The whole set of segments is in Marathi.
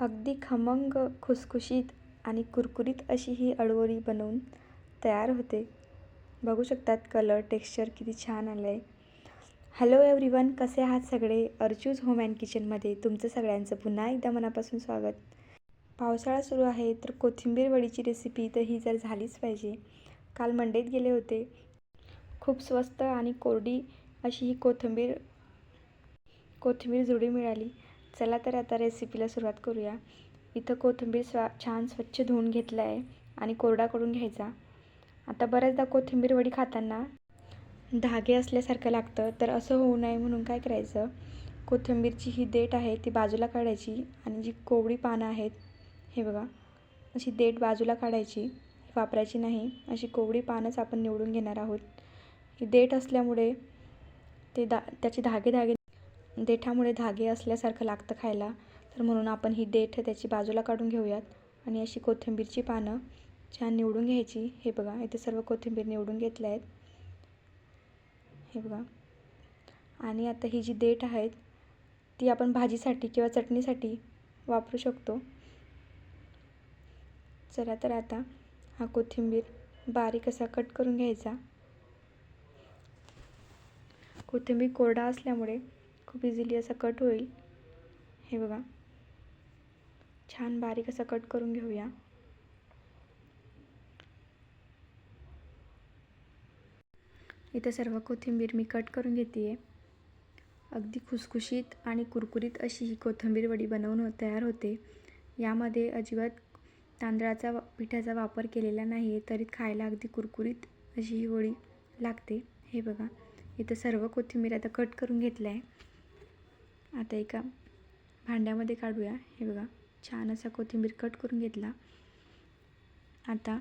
अगदी खमंग खुसखुशीत आणि कुरकुरीत अशी ही अळवडी बनवून तयार होते. बघू शकतात कलर टेक्स्चर किती छान आलं आहे हॅलो एव्हरीवन कसे आहात सगळे? अर्चूज होम अँड किचनमध्ये तुमचं सगळ्यांचं पुन्हा एकदा मनापासून स्वागत. पावसाळा सुरू आहे तर कोथिंबीर वडीची रेसिपी तर ही जर झालीच पाहिजे. काल मंडईत गेले होते. खूप स्वस्त आणि कोरडी अशी ही कोथिंबीर कोथिंबीर जुडी मिळाली. चला तर आता रेसिपीला सुरुवात करूया. इथं कोथिंबीर स्वा छान स्वच्छ धुवून घेतलं आहे आणि कोरडा करून घ्यायचा. आता बऱ्याचदा कोथिंबीर वडी खाताना धागे असल्यासारखं लागतं तर असं होऊ नये म्हणून काय करायचं? कोथिंबीरची ही देठ आहे ती बाजूला काढायची आणि जी कोवळी पानं आहेत हे बघा अशी देठ बाजूला काढायची. वापरायची नाही अशी कोवळी पानंच आपण निवडून घेणार आहोत. ही देठ असल्यामुळे ते दा त्याचे धागे धागे देठामुळे धागे असल्यासारखं लागतं खायला. तर म्हणून आपण ही देठ त्याची बाजूला काढून घेऊयात. आणि अशी कोथिंबीरची पानं छान निवडून घ्यायची. हे बघा इथे सर्व कोथिंबीर निवडून घेतल्या आहेत. हे बघा. आणि आता ही जी देठ आहेत ती आपण भाजीसाठी किंवा चटणीसाठी वापरू शकतो. चला तर आता हा कोथिंबीर बारीक असा कट करून घ्यायचा. कोथिंबीर कोरडा असल्यामुळे खूप इझिली असा कट होईल. हे बघा. छान बारीक असा कट करून घेऊया. इथं सर्व कोथिंबीर मी कट करून घेते आहे अगदी खुसखुशीत आणि कुरकुरीत अशी ही कोथिंबीर वडी बनवून हो- तयार होते. यामध्ये अजिबात तांदळाचा पिठाचा वापर केलेला नाही आहे तरी खायला अगदी कुरकुरीत अशी ही वडी लागते. हे बघा. इथं सर्व कोथिंबीर आता कट करून घेतलं आहे आता एका भांड्यामध्ये काढूया. हे बघा छान असा कोथिंबीर कट करून घेतला. आता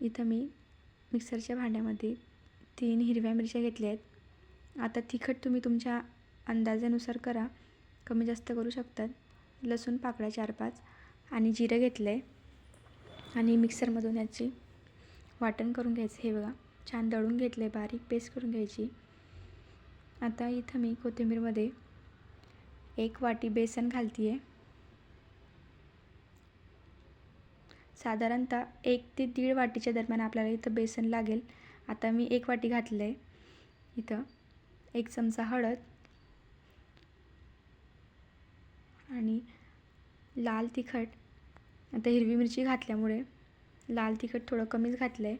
इथं मी मिक्सरच्या भांड्यामध्ये तीन हिरव्या मिरच्या घेतल्या आहेत. आता तिखट तुम्ही तुमच्या अंदाजानुसार करा. कमी जास्त करू शकतात. लसूण पाकळ्या चार पाच आणि जिरं घेतलं आहे आणि मिक्सरमधून याची वाटण करून घ्यायचं. हे बघा छान दळून घेतलं आहे बारीक पेस्ट करून घ्यायची. आता इथं मी कोथिंबीरमध्ये एक वाटी बेसन घालते आहे साधारणतः एक ते दीड वाटीच्या दरम्यान आपल्याला इथं बेसन लागेल. आता मी एक वाटी घातलं आहे इथं एक चमचा हळद. आणि लाल तिखट. आता हिरवी मिरची घातल्यामुळे लाल तिखट थोडं कमीच घातलं आहे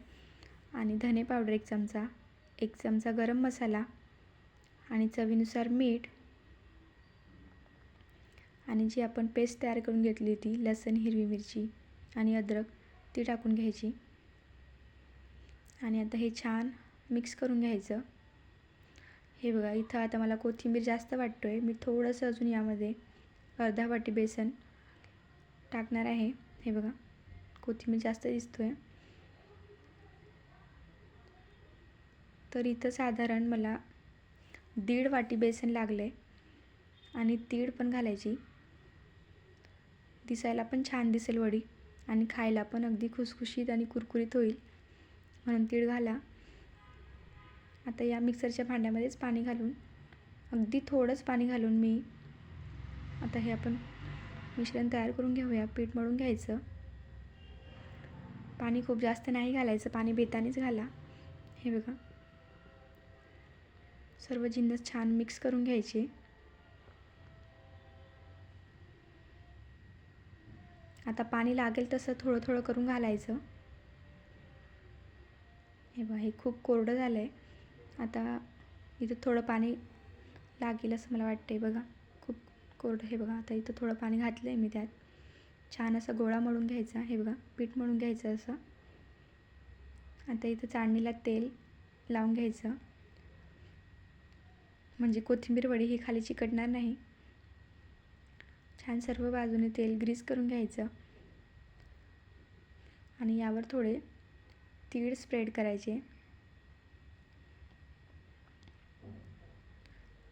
आणि धने पावडर एक चमचा. एक चमचा गरम मसाला. आणि चवीनुसार मीठ. आणि जी आपण पेस्ट तयार करून घेतली होती लसूण हिरवी मिरची आणि अद्रक ती टाकून घ्यायची. आणि आता हे छान मिक्स करून घ्यायचं. हे बघा इथं आता मला कोथिंबीर जास्त वाटतो आहे मी थोडंसं अजून यामध्ये अर्धा वाटी बेसन टाकणार आहे. हे बघा कोथिंबीर जास्त दिसतो आहे तर इथं साधारण मला दीड वाटी बेसन लागलं आहे आणि तीळ पण घालायची. दिसायला पण छान दिसेल वडी. आणि खायला पण अगदी खुसखुशीत आणि कुरकुरीत होईल. म्हणून तीळ घाला. आता या मिक्सरच्या भांड्यामध्येच पाणी घालून अगदी थोडंच पाणी घालून मी आता हे आपण मिश्रण तयार करून घेऊया. पीठ मळून घ्यायचं. पाणी खूप जास्त नाही घालायचं. पाणी बेतानेच घाला. हे बघा. सर्व जिन्नस छान मिक्स करून घ्यायचे. आता पाणी लागेल तसं थोडं थोडं करून घालायचं. हे बघा हे खूप कोरडं झालं आहे आता इथं थोडं पाणी लागेल असं मला वाटतं आहे बघा. खूप कोरडं हे बघा आता इथं थोडं पाणी घातलं आहे मी त्यात. छान असा गोळा मळून घ्यायचा हे बघा पीठ मळून घ्यायचं असं. आता इथं चाळणीला तेल लावून घ्यायचं. म्हणजे कोथिंबीर वडी ही खाली चिकटणार नाही. छान सर्व बाजूने तेल ग्रीस करून घ्यायचं. आणि यावर थोडे तीळ स्प्रेड करायचे.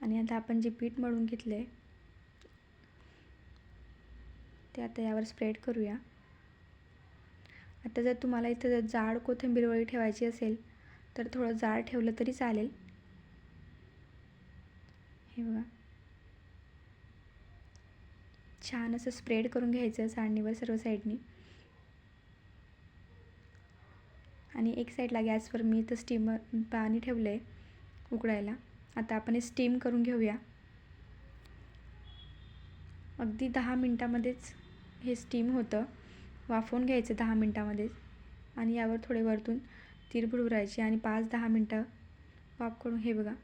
आणि आता आपण जे पीठ मळून घेतलं आहे ते आता यावर स्प्रेड करूया. आता जर तुम्हाला इथं जर जाड कोथिंबीरवळी ठेवायची असेल तर थोडं जाड ठेवलं तरी चालेल. हे बघा. छान असं स्प्रेड करून घ्यायचं चाळणीवर सर्व साईडनी आणि एक साईडला गॅसवर मी इथं स्टीमर पाणी ठेवलं आहे उकळायला आता आपण हे स्टीम करून घेऊया. अगदी दहा मिनटामध्येच हे स्टीम होतं. वाफवून घ्यायचं दहा मिनटामध्येच. आणि यावर थोडे वरतून तीर बुडवरायचे आणि पाच दहा मिनटं वाफ करून हे बघा.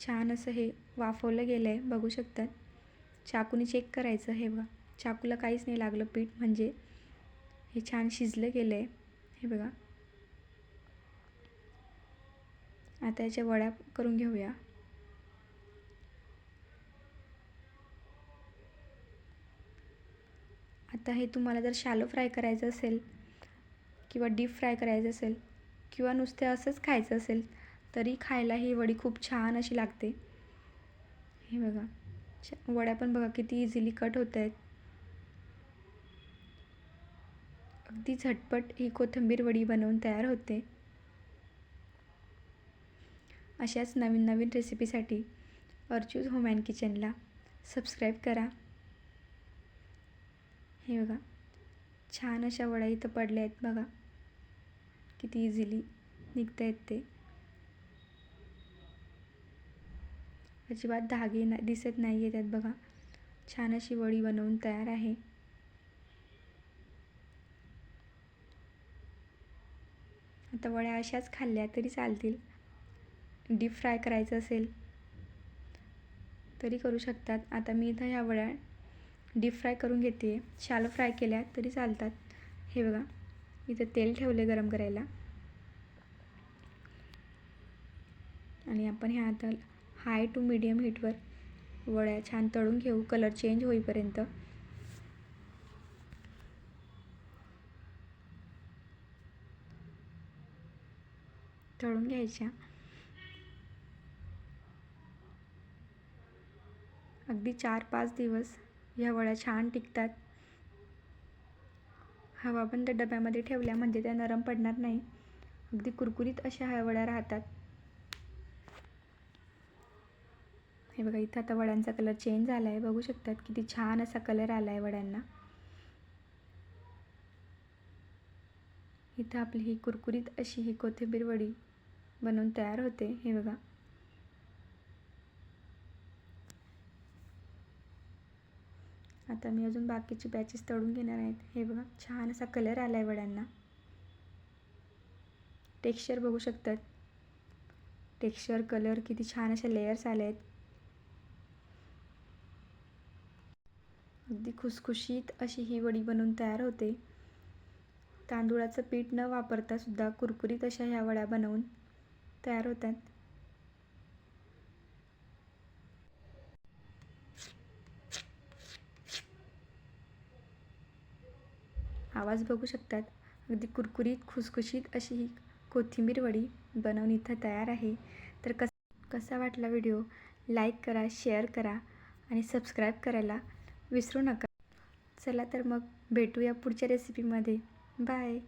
छान असं हे वाफवलं गेलं आहे बघू शकतात. चाकूने चेक करायचं हे बघा. चाकूला काहीच नाही लागलं पीठ म्हणजे हे छान शिजलं गेलं आहे हे बघा. आता याच्या वड्या करून घेऊया. आता हे तुम्हाला जर शॅलो फ्राय करायचं असेल किंवा डीप फ्राय करायचं असेल किंवा नुसते असंच खायचं असेल तरी खायला ही वडी खूप छान अशी लागते. हे बघा. वड्या पण बघा किती इझिली कट होत आहेत अगदी झटपट ही कोथिंबीर वडी बनवून तयार होते. अशाच नवीन नवीन रेसिपीसाठी अर्चूज होम अँड किचनला सबस्क्राईब करा. हे बघा छान अशा वड्या इथं पडल्या आहेत बघा. किती इझिली निघत आहेत ते. अजिबात धागे ना दिसत नाही आहे त्यात बघा. छान अशी वडी बनवून तयार आहे. आता वड्या अशाच खाल्ल्या तरी चालतील. डीप फ्राय करायचं असेल तरी करू शकतात. आता मी इथं ह्या वड्या डीप फ्राय करून घेते. शालो फ्राय केल्या तरी चालतात. हे बघा इथं तेल ठेवले गरम करायला. आणि आपण ह्या आता हाय टू मीडियम हीटवर. वड्या छान तळून घेऊ. कलर चेंज होईपर्यंत. तळून घ्यायच्या. अगदी चार पाच दिवस ह्या वड्या छान टिकतात. हवाबंद डब्यामध्ये ठेवल्या म्हणजे त्या नरम पडणार नाही. अगदी कुरकुरीत अशा ह्या वड्या राहतात. हे बघा इथं आता वड्यांचा कलर चेंज झाला आहे बघू शकतात किती छान असा कलर आला आहे वड्यांना इथं आपली ही कुरकुरीत अशी ही कोथिंबीर वडी बनवून तयार होते. हे बघा. आता मी अजून बाकीचे बॅचेस तळून घेणार आहेत. हे बघा छान असा कलर आला आहे वड्यांना टेक्स्चर बघू शकतात. टेक्स्चर कलर किती छान असे लेयर्स आले आहेत अगदी खुसखुशीत अशी ही वडी बनवून तयार होते. तांदूळाचं पीठ न वापरता सुद्धा कुरकुरीत अशा ह्या वड्या बनवून तयार होतात. आवाज बघू शकतात. अगदी कुरकुरीत खुसखुशीत अशी ही कोथिंबीर वडी बनवून इथं तयार आहे. तर कस कसा वाटला व्हिडिओ? लाईक करा शेअर करा आणि सबस्क्राईब करायला विसरू नका. चला तर मग भेटूया पुढच्या रेसिपीमध्ये बाय